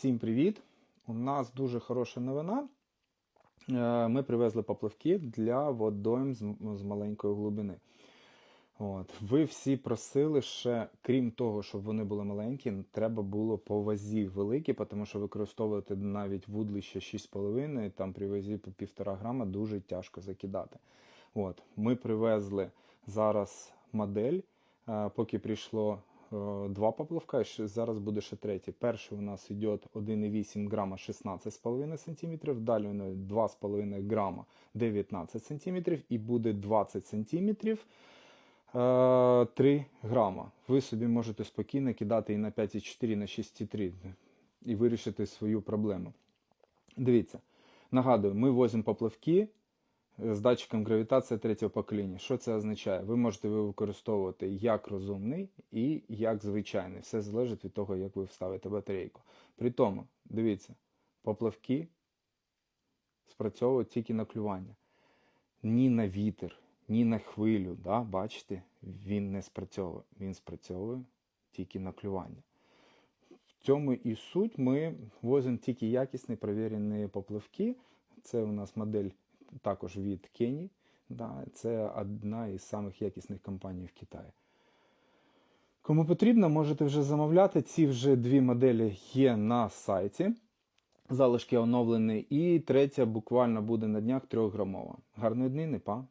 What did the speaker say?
Всім привіт! У нас дуже хороша новина. Е, Ми привезли поплавки для водойм з, маленької глибини. От. Ви всі просили ще, крім того, щоб вони були маленькі, треба було по вазі великі, тому що використовувати навіть вудлище 6,5, там при вазі по 1,5 грама дуже тяжко закидати. От. Ми привезли зараз модель, е, поки прийшло два поплавка, зараз буде ще третій. Перший у нас йде 1,8 грама 16,5 см, далі у нас 2,5 грама 19 см і буде 20 см. 3 грама. Ви собі можете спокійно кидати і на 5,4, і на 6,3 і вирішити свою проблему. Дивіться, нагадую, ми возимо поплавки е, з датчиком гравітації третього покоління. Що це означає? Ви можете його використовувати як розумний і як звичайний. Все залежить від того, як ви вставите батарейку. При тому, дивіться, поплавки спрацьовують тільки на клювання. Ні на вітер, ні на хвилю. Да? Бачите, він не спрацьовує. Він спрацьовує тільки на клювання. В цьому і суть. Ми возимо тільки якісні перевірені поплавки. Це у нас модель також від Кені. Да? Це одна із самих якісних компаній в Китаї. Кому потрібно, можете вже замовляти. Ці вже дві моделі є на сайті. Залишки оновлені. І третя буквально буде на днях 3 грамова. Гарної не па!